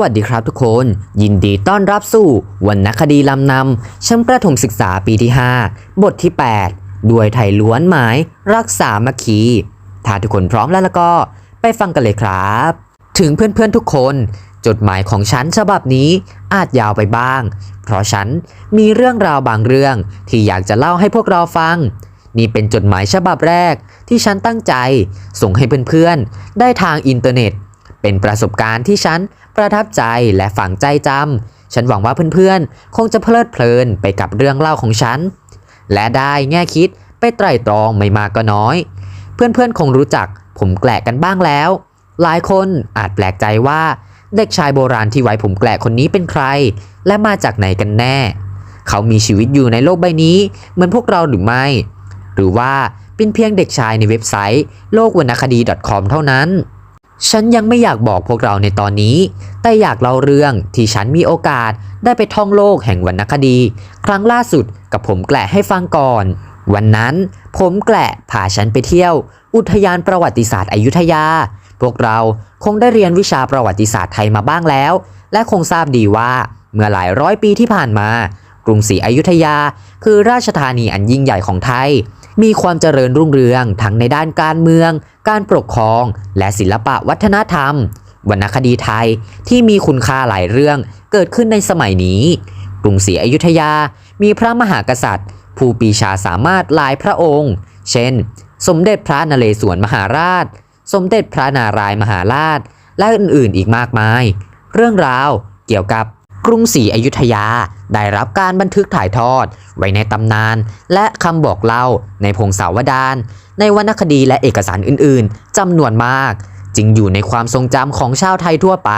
วัสดีครับทุกคน ยินดีต้อนรับสู่วรรณคดีลำนำชั้นประถมศึกษาปีที่ 5 บทที่ 8 ด้วยไทยล้วนหมาย รักษามัคคีถ้าทุกคนพร้อมแล้วแล้วก็ไปฟังกันเลยครับ ถึงเพื่อนๆทุกคน จดหมายของฉันฉบับนี้อาจยาวไปบ้าง เพราะฉันมีเรื่องราวบางเรื่องที่อยากจะเล่าให้พวกเราฟัง นี่เป็นจดหมายฉบับแรกที่ฉันตั้งใจ ส่งให้เพื่อนๆได้ทางอินเทอร์เน็ต เป็นประสบการณ์ที่ฉัน ประทับใจและฝังใจจำ ฉันหวังว่าเพื่อนๆ คงจะเพลิดเพลินไปกับเรื่องเล่าของฉัน และได้แง่คิดไปไตร่ตรองไม่มากก็น้อย เพื่อนๆ คงรู้จักผมแกละกันบ้างแล้ว หลายคนอาจแปลกใจว่า เด็กชายโบราณที่ไว้ผมแกละคนนี้เป็นใคร และมาจากไหนกันแน่ เขามีชีวิตอยู่ในโลกใบนี้ เหมือนพวกเราหรือไม่ หรือว่าเป็นเพียงเด็กชายในเว็บไซต์ โลกวรรณคดี .com เท่านั้น ฉันยังไม่อยากบอกพวกเราในตอนนี้ แต่อยากเล่าเรื่องที่ฉันมีโอกาสได้ไปท่องโลกแห่งวรรณคดี ครั้งล่าสุดกับผมแกละให้ฟังก่อน วันนั้นผมแกละพาฉันไปเที่ยว อุทยานประวัติศาสตร์อยุธยา พวกเราคงได้เรียนวิชาประวัติศาสตร์ไทยมาบ้างแล้ว และคงทราบดีว่าเมื่อหลายร้อยปีที่ผ่านมา กรุงศรีอยุธยา คือราชธานีอันยิ่งใหญ่ของไทย มีความเจริญรุ่งเรืองทั้งในด้านการเมือง การปกครอง และศิลปะวัฒนธรรม วรรณคดีไทยที่มีคุณค่าหลายเรื่องเกิดขึ้นในสมัยนี้ กรุงศรีอยุธยา มีพระมหากษัตริย์ ผู้ปีชาสามารถหลายพระองค์ เช่น สมเด็จพระนเรศวรมหาราช สมเด็จพระนารายมหาราช และอื่นๆ อีกมากมาย เรื่องราวเกี่ยวกับกรุงศรีอยุธยา ได้รับการบันทึกถ่ายทอด ไว้ในตำนาน และคำบอกเล่าในพงศาวดาร ในวรรณคดีและเอกสารอื่นๆจำนวนมาก จึงอยู่ในความทรงจำของชาวไทยทั่วไป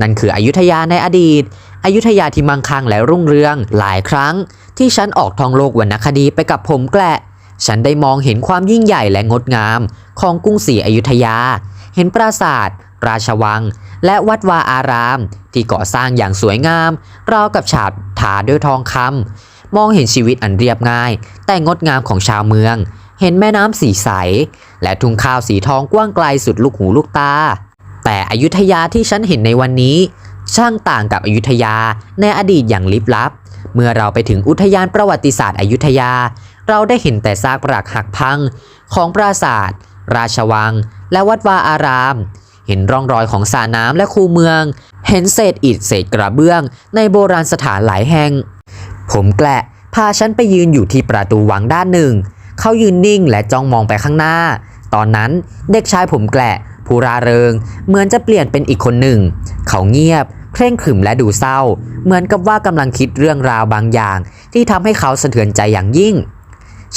นั่นคืออยุธยาในอดีตอยุธยาที่มั่งคั่งและรุ่งเรืองหลายครั้ง ที่ฉันออกท่องโลกวรรณคดีไปกับผมแกละฉันได้มองเห็นความยิ่งใหญ่และงดงาม ของกรุงศรีอยุธยา เห็นปราสาท ราชวัง และวัดวาอาราม ที่ก่อสร้างอย่างสวยงาม ราวกับฉาบทาด้วยทองคำมองเห็นชีวิตอันเรียบง่าย แต่งดงามของชาวเมือง เห็นแม่น้ำสีใส และทุ่งข้าวสีทองกว้างไกลสุดลูกหูลูกตา แต่อยุธยาที่ฉันเห็นในวันนี้ ช่างต่างกับอยุธยาในอดีตอย่างลิบลับ เมื่อเราไปถึงอุทยานประวัติศาสตร์อยุธยา เราได้เห็นแต่ซากปรักหักพังของปราสาทราชวัง และวัดวาอาราม เห็นร่องรอยของสระน้ำและคูเมือง เห็นเศษอิฐเศษกระเบื้อง ในโบราณสถานหลายแห่ง ผมแกละพาฉันไปยืนอยู่ที่ประตูวังด้านหนึ่ง เขายืนนิ่งและจ้องมองไปข้างหน้า ตอนนั้นเด็กชายผมแกละผู้ราเริง เหมือนจะเปลี่ยนเป็นอีกคนหนึ่ง เขาเงียบ เคร่งขรึมและดูเศร้า เหมือนกับว่ากำลังคิดเรื่องราวบางอย่าง ที่ทำให้เขาสะเทือนใจอย่างยิ่ง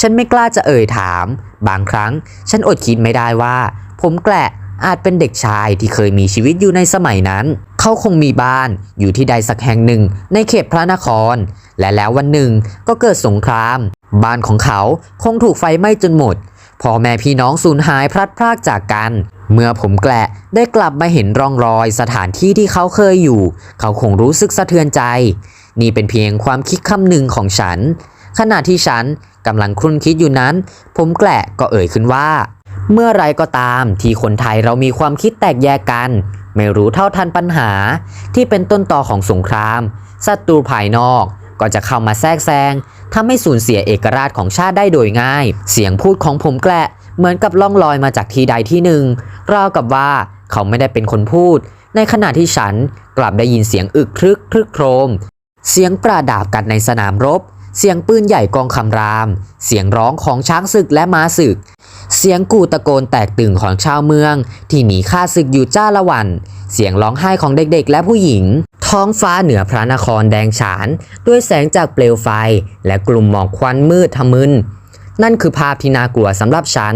ฉันไม่กล้าจะเอ่ยถาม บางครั้ง ฉันอดคิดไม่ได้ว่า ผมแกละ อาจเป็นเด็กชายที่เคยมีชีวิตอยู่ในสมัยนั้น เขาคงมีบ้านอยู่ที่ใดสักแห่งหนึ่งในเขตพระนคร และแล้ววันหนึ่งก็เกิดสงคราม บ้านของเขาคงถูกไฟไหม้จนหมดพ่อแม่พี่น้องสูญหายพลัดพรากจากกัน เมื่อผมแกละได้กลับมาเห็นร่องรอยสถานที่ที่เขาเคยอยู่ เขาคงรู้สึกสะเทือนใจ นี่เป็นเพียงความคิดคำหนึ่งของฉัน ขณะที่ฉันกำลังครุ่นคิดอยู่นั้น ผมแกละก็เอ่ยขึ้นว่า เมื่อไรก็ตามที่คนไทยเรามีความคิดแตกแยกกัน ไม่รู้เท่าทันปัญหา ที่เป็นต้นต่อของสงครามศัตรูภายนอกก็จะเข้ามาแทรกแซงทำให้สูญเสียเอกราชของชาติได้โดยง่าย เสียงพูดของผมแกละเหมือนกับล่องลอยมาจากที่ใดที่หนึ่งราวกับว่าเขาไม่ได้เป็นคนพูด ในขณะที่ฉันกลับได้ยินเสียงอึกครึกครึกโครม เสียงปราดาบกันในสนามรบ เสียงปืนใหญ่กองคำราม เสียงร้องของช้างศึกและม้าศึก เสียงกูตะโกนแตกตื่นของชาวเมือง ที่หนีฆ่าศึกอยู่จ้าละวัน เสียงร้องไห้ของเด็กๆ และผู้หญิง ท้องฟ้าเหนือพระนครแดงฉาน ด้วยแสงจากเปลวไฟ และกลุ่มหมอกควันมืดทะมึน นั่นคือภาพที่น่ากลัวสำหรับฉัน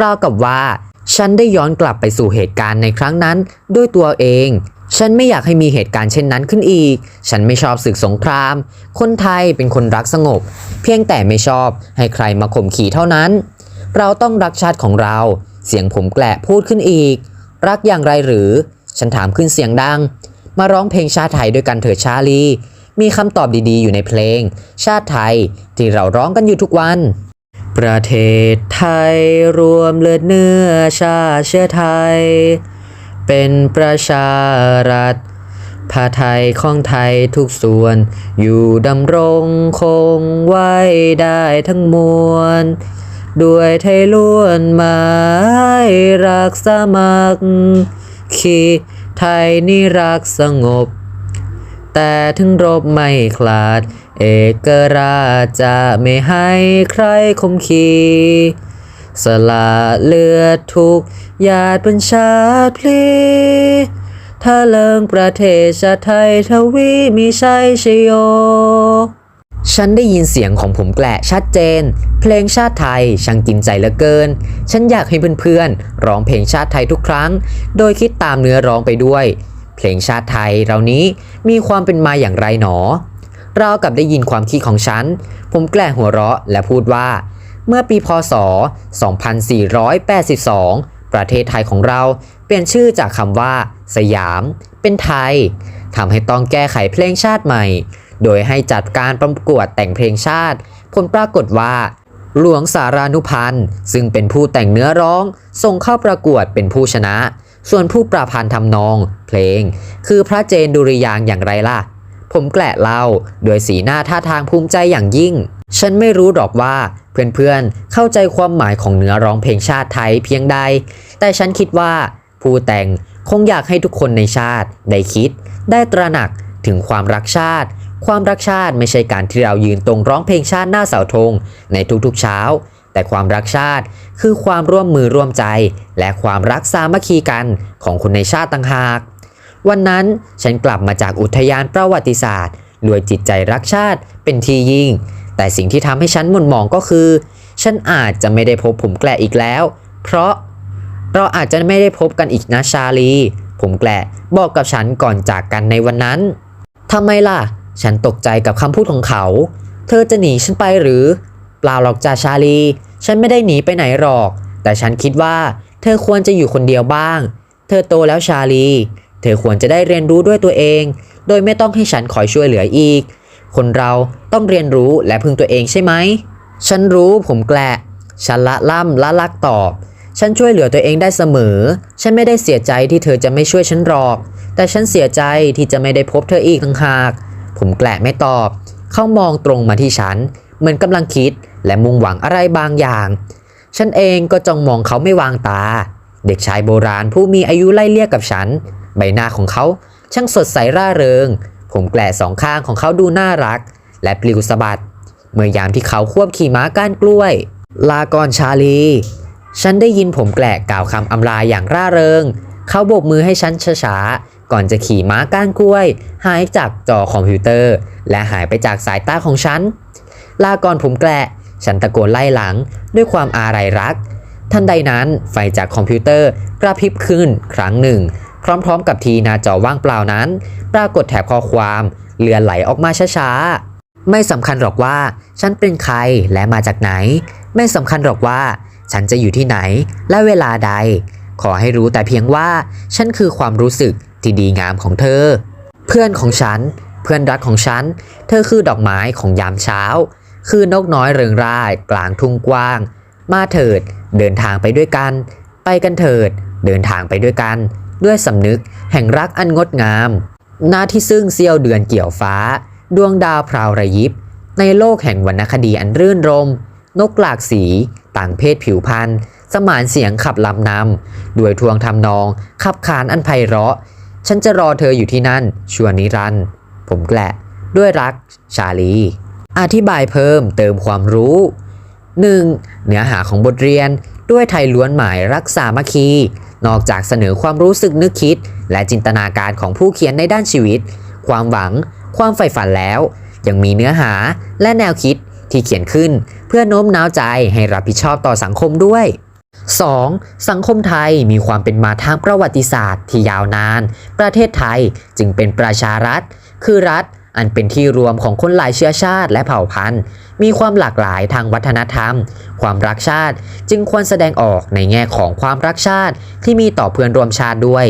ราวกับว่า ฉันได้ย้อนกลับไปสู่เหตุการณ์ในครั้งนั้น ด้วยตัวเอง ฉันไม่อยากให้มีเหตุการณ์เช่นนั้นขึ้นอีก ฉันไม่ชอบศึกสงคราม คนไทยเป็นคนรักสงบ เพียงแต่ไม่ชอบให้ใครมาข่มขี่เท่านั้น เราต้องรักชาติของเรา เสียงผมแกละพูดขึ้นอีก รักอย่างไรหรือ ฉันถามขึ้นเสียงดัง มาร้องเพลงชาติไทยด้วยกันเถิดชาลี มีคำตอบดีๆ อยู่ในเพลง ชาติไทยที่เราร้องกันอยู่ทุกวัน ประเทศไทยรวมเลือดเนื้อชาเชื้อไทย เป็นประชารัฐผ้าไทยของไทยทุกส่วน อยู่ดำรงคงไว้ได้ทั้งมวล ด้วยไทยล้วนหมายรักสมัครคีไทยนี่รักสงบ แต่ถึงรบไม่คลาด เอกราชจะไม่ให้ใครคมขีสละเลือดทุกหยาดเป็นชาติพลีถ้าเลิงประเทศชาติไทยทวีมีชัยชโย ฉันได้ยินเสียงของผมแกละชัดเจน เพลงชาติไทยช่างกินใจเหลือเกิน ฉันอยากให้เพื่อนๆร้องเพลงชาติไทยทุกครั้ง โดยคิดตามเนื้อร้องไปด้วย เพลงชาติไทยเรานี้มีความเป็นมาอย่างไรหนอเราวกับได้ยินความคิดของฉัน ผมแกล้หัวเราะและพูดว่า เมื่อปีพศ 2482 ประเทศไทยของเราเปลี่ยนชื่อจากคำว่า สยาม เป็นไทยทำให้ต้องแก้ไขเพลงชาติใหม่ โดยให้จัดการประกวดแต่งเพลงชาติ ผลปรากฏว่า หลวงสารานุพันธ์ซึ่งเป็นผู้แต่งเนื้อร้อง ส่งเข้าประกวดเป็นผู้ชนะ ส่วนผู้ประพันธ์ทำนอง เพลง คือพระเจนดุริยางอย่างไรล่ะ ผมแกละเล่าโดยสีหน้าท่าทางภูมิใจอย่างยิ่ง ฉันไม่รู้หรอกว่าเพื่อนๆ เข้าใจความหมายของเนื้อร้องเพลงชาติไทยเพียงใด แต่ฉันคิดว่าผู้แต่งคงอยากให้ทุกคนในชาติ ได้คิด ได้ตระหนักถึงความรักชาติ ความรักชาติไม่ใช่การที่เรายืนตรงร้องเพลงชาติหน้าเสาธงในทุกๆเช้า แต่ความรักชาติคือความร่วมมือร่วมใจ และความรักสามัคคีกันของคนในชาติต่างหาก วันนั้นฉันกลับมาจากอุทยานประวัติศาสตร์ด้วยจิตใจรักชาติเป็นที่ยิ่ง แต่สิ่งที่ทำให้ฉันหม่นหมองก็คือ ฉันอาจจะไม่ได้พบผมแกละอีกแล้ว เพราะเราอาจจะไม่ได้พบกันอีกนะชาลี ผมแกละบอกกับฉันก่อนจากกันในวันนั้นทำไมล่ะ ฉันตกใจกับคำพูดของเขา เธอจะหนีฉันไปหรือ เปล่าหรอกจ้าชาลี ฉันไม่ได้หนีไปไหนหรอก แต่ฉันคิดว่า เธอควรจะอยู่คนเดียวบ้าง เธอโตแล้วชาลี เธอควรจะได้เรียนรู้ด้วยตัวเอง โดยไม่ต้องให้ฉันคอยช่วยเหลืออีก คนเราต้องเรียนรู้และพึ่งตัวเองใช่ไหม ฉันรู้ผมแกละ ฉันละล่ำละลักตอบ ฉันช่วยเหลือตัวเองได้เสมอ ฉันไม่ได้เสียใจที่เธอจะไม่ช่วยฉันหรอก แต่ฉันเสียใจที่จะไม่ได้พบเธออีกต่างหาก ผมแกละไม่ตอบ เขามองตรงมาที่ฉัน เหมือนกำลังคิดและมุ่งหวังอะไรบางอย่าง ฉันเองก็จ้องมองเขาไม่วางตา เด็กชายโบราณผู้มีอายุไล่เลี่ยกับฉัน ใบหน้าของเขาช่างสดใสร่าเริง ผมแกละสองข้างของเขาดูน่ารัก และปลิวสะบัด เมื่อยามที่เขาควบขี่ม้าก้านกล้วย ลาก่อนชาลี ฉันได้ยินผมแกละกล่าวคำอำลาอย่างร่าเริง เขาโบกมือให้ฉันช้าๆ ก่อนจะขี่ม้าก้านกล้วย หายจากจอคอมพิวเตอร์ และหายไปจากสายตาของฉัน ลาก่อนผมแกละ ฉันตะโกนไล่หลังด้วยความอาลัยรัก ทันใดนั้นไฟจากคอมพิวเตอร์กระพริบขึ้นครั้งหนึ่ง พร้อมๆ กับทีหน้าจอว่างเปล่านั้น ปรากฏแถบข้อความเลือนไหลออกมาช้าๆ ไม่สำคัญหรอกว่า ฉันเป็นใครและมาจากไหน ไม่สำคัญหรอกว่า ฉันจะอยู่ที่ไหนและเวลาใด ขอให้รู้แต่เพียงว่า ฉันคือความรู้สึก ที่ดีงามของเธอ เพื่อนของฉัน เพื่อนรักของฉัน เธอคือดอกไม้ของยามเช้า คือนกน้อยเริงร่ายกลางทุ่งกว้าง มาเถิด เดินทางไปด้วยกัน ไปกันเถิด เดินทางไปด้วยกัน ด้วยสำนึกแห่งรักอันงดงาม หน้าที่ซึ่งเสี้ยวเดือนเกี่ยวฟ้า ดวงดาวพราวระยิบ ในโลกแห่งวรรณคดีอันรื่นรม นกหลากสี ต่างเพศผิวพันธุ์สมานเสียงขับลำนำด้วยทวงทำนอง ขับขานอันไพเราะ ฉันจะรอเธออยู่ที่นั่น ชัวนิรันด์ผมแกละด้วยรักชาลี อธิบายเพิ่มเติมความรู้ 1. เนื้อหาของบทเรียนด้วยไทยล้วนหมายรักษามัคคี นอกจากเสนอความรู้สึกนึกคิด และจินตนาการของผู้เขียนในด้านชีวิต ความหวัง ความใฝ่ฝันแล้ว ยังมีเนื้อหาและแนวคิดที่เขียนขึ้น เพื่อโน้มน้าวใจให้รับผิดชอบต่อสังคมด้วย 2. สังคมไทยมีความเป็นมาทางประวัติศาสตร์ที่ยาวนาน ประเทศไทยจึงเป็นประชารัฐ คือรัฐอันเป็นที่รวมของคนหลายเชื้อชาติและเผ่าพันธุ์ มีความหลากหลายทางวัฒนธรรม ความรักชาติจึงควรแสดงออกในแง่ของความรักชาติที่มีต่อเพื่อนรวมชาติด้วย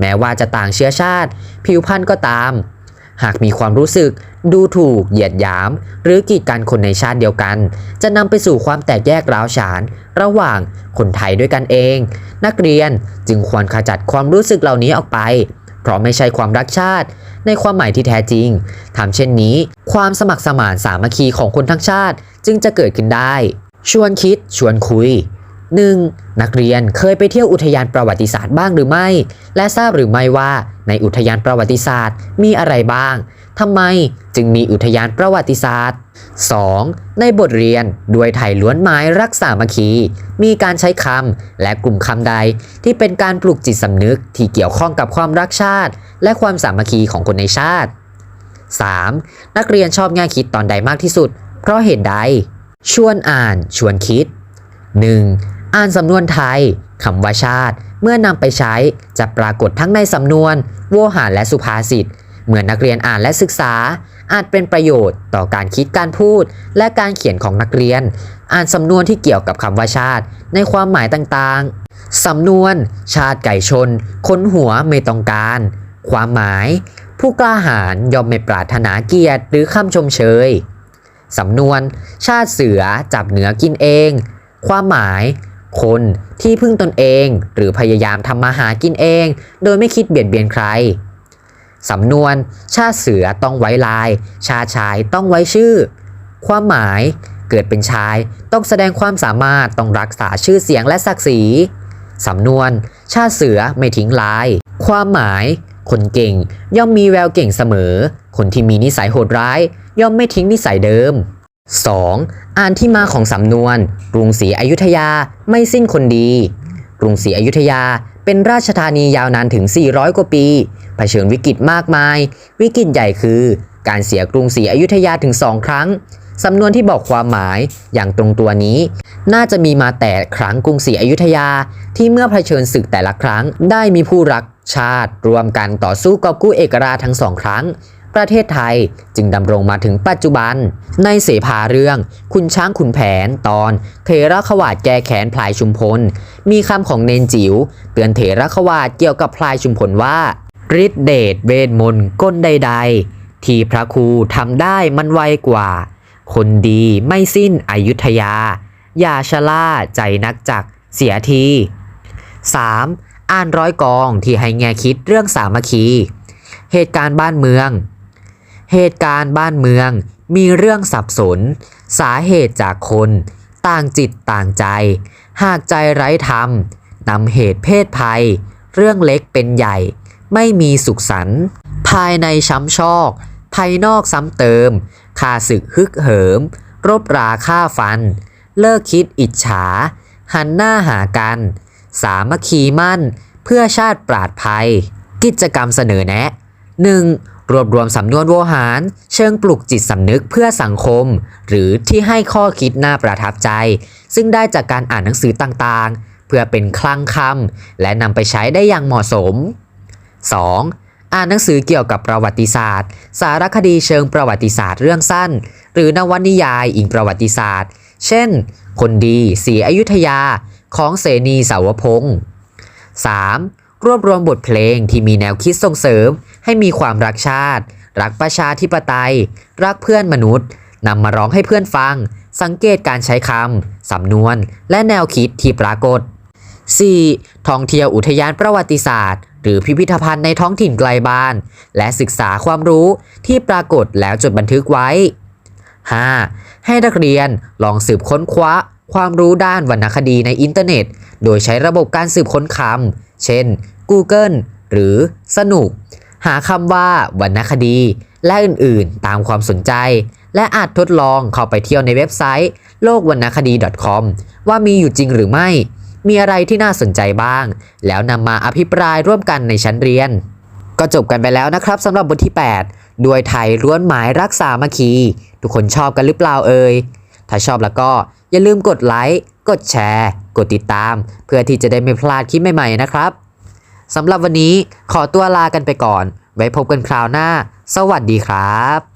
แม้ว่าจะต่างเชื้อชาติ ผิวพรรณก็ตาม หากมีความรู้สึก ดูถูก เหยียดหยาม หรือกีดกันคนในชาติเดียวกัน จะนำไปสู่ความแตกแยกร้าวฉาน ระหว่างคนไทยด้วยกันเอง นักเรียนจึงควรขจัดความรู้สึกเหล่านี้ออกไป เพราะไม่ใช่ความรักชาติ ในความหมายที่แท้จริงทำเช่นนี้ ความสมัครสมานสามัคคีของคนทั้งชาติจึงจะเกิดขึ้นได้ ชวนคิด ชวนคุย 1. นักเรียนเคยไปเที่ยวอุทยานประวัติศาสตร์บ้างหรือไม่ และทราบหรือไม่ว่าในอุทยานประวัติศาสตร์มีอะไรบ้างทำไม จึงมีอุทยานประวัติศาสตร์ 2. ในบทเรียนด้วยไทยล้วนไม้รักษามัคคี มีการใช้คำและกลุ่มคำใด ที่เป็นการปลุกจิตสำนึกที่เกี่ยวข้องกับความรักชาติ และความสามัคคีของคนในชาติ 3. นักเรียนชอบแง่คิดตอนใดมากที่สุด เพราะเหตุใด ชวนอ่านชวนคิด 1. อ่านสำนวนไทยคำว่าชาติ เมื่อนำไปใช้จะปรากฏทั้งในสำนวน โวหารและสุภาษิตเมื่อนักเรียนอ่านและศึกษา อาจเป็นประโยชน์ต่อการคิดการพูด และการเขียนของนักเรียน อ่านสำนวนที่เกี่ยวกับคำว่าชาติ ในความหมายต่างๆ สำนวน ชาติไก่ชน คนหัวไม่ต้องการ ความหมาย ผู้กล้าหาญยอมไม่ปรารถนาเกียรติหรือคำชมเชย สำนวน ชาติเสือจับเหนือกินเอง ความหมาย คนที่พึ่งตนเอง หรือพยายามทำมาหากินเอง โดยไม่คิดเบียดเบียนใคร สำนวน ชาเสือต้องไว้ลาย ชาชายต้องไว้ชื่อ ความหมายเกิดเป็นชาย ต้องแสดงความสามารถต้องรักษาชื่อเสียงและศักดิ์ศรีสำนวน ชาเสือไม่ทิ้งลาย ความหมาย คนเก่ง ย่อมมีแววเก่งเสมอ คนที่มีนิสัยโหดร้าย ย่อมไม่ทิ้งนิสัยเดิม 2. อ่านที่มาของสำนวนกรุงศรีอยุธยาไม่สิ้นคนดีกรุงศรีอยุธยาเป็นราชธานียาวนานถึง 400 กว่าปี ผชิญวิกฤตมากมาย วิกฤตใหญ่คือ การเสียกรุงศรีอยุธยาถึง2ครั้งสำนวนที่บอกความหมายอย่างตรงตัวนี้ น่าจะมีมาแต่ครั้งกรุงศรีอยุธยา ที่เมื่อเผชิญศึกแต่ละครั้ง ได้มีผู้รักชาติ รวมกันต่อสู้กอบกู้เอกราชทั้งสองครั้ง ประเทศไทยจึงดำรงมาถึงปัจจุบัน ในเสภาเรื่อง คุณช้างขุนแผนตอน เทระขวาดแก้แขนพลายชุมพล มีคำของเนนจิ๋วเตือนเทระขวาดเกี่ยวกับพลายชุมพลว่า ฤทธิเดชเวทมนต์ก้นใด ๆ ที่พระครูทำได้มันไวกว่า คนดีไม่สิ้นอายุธยา อย่าชะล่าใจนักจักเสียที 3. อ่านร้อยกองที่ให้แง่คิดเรื่องสามัคคี เหตุการณ์บ้านเมือง เหตุการณ์บ้านเมืองมีเรื่องสับสน สาเหตุจากคน ต่างจิตต่างใจ หากใจไร้ธรรมนำเหตุเพศภัย เรื่องเล็กเป็นใหญ่ ไม่มีสุขสันต์ภายในช้ำชอก ภายนอกซ้ำเติมข้าศึกฮึกเหิม รบราฆ่าฟัน เลิกคิดอิจฉา หันหน้าหากัน สามัคคีมั่น เพื่อชาติปราดภัย กิจกรรมเสนอแนะ 1. รวบรวมสำนวนโวหาร เชิงปลุกจิตสำนึกเพื่อสังคม หรือที่ให้ข้อคิดน่าประทับใจ ซึ่งได้จากการอ่านหนังสือต่างๆ เพื่อเป็นคลังคำและนำไปใช้ได้อย่างเหมาะสม 2. อ่านหนังสือเกี่ยวกับประวัติศาสตร์ สารคดีเชิงประวัติศาสตร์เรื่องสั้น หรือนวนิยายอิงประวัติศาสตร์ เช่น คนดีศรีอยุธยาของเสนีสาวพงศ์ 3. รวบรวมบทเพลงที่มีแนวคิดส่งเสริม ให้มีความรักชาติ รักประชาธิปไตย รักเพื่อนมนุษย์นำมาร้องให้เพื่อนฟัง สังเกตการใช้คำ สำนวน และแนวคิดที่ปรากฏ 4. ท่องเที่ยวอุทยานประวัติศาสตร์ หรือพิพิธภัณฑ์ในท้องถิ่นไกลบ้าน และศึกษาความรู้ที่ปรากฏแล้วจดบันทึกไว้ 5. ให้นักเรียนลองสืบค้นคว้าความรู้ด้านวรรณคดีในอินเทอร์เน็ต โดยใช้ระบบการสืบค้นคำ เช่น Google หรือสนุก หาคำว่าวรรณคดี และอื่นๆ ตามความสนใจ และอาจทดลองเข้าไปเที่ยวในเว็บไซต์ โลกวรรณคดี .com ว่ามีอยู่จริงหรือไม่ มีอะไรที่น่าสนใจบ้าง แล้วนำมาอภิปรายร่วมกันในชั้นเรียน ก็จบกันไปแล้วนะครับสำหรับบทที่ 8 ด้วยไทยล้วนหมายรักษามาคี ทุกคนชอบกันหรือเปล่าเอ่ยถ้าชอบแล้วก็อย่าลืมกดไลค์กดแชร์ กดติดตาม เพื่อที่จะได้ไม่พลาดคลิปใหม่ๆนะครับสำหรับวันนี้ขอตัวลากันไปก่อน ไว้พบกันคราวหน้า สวัสดีครับ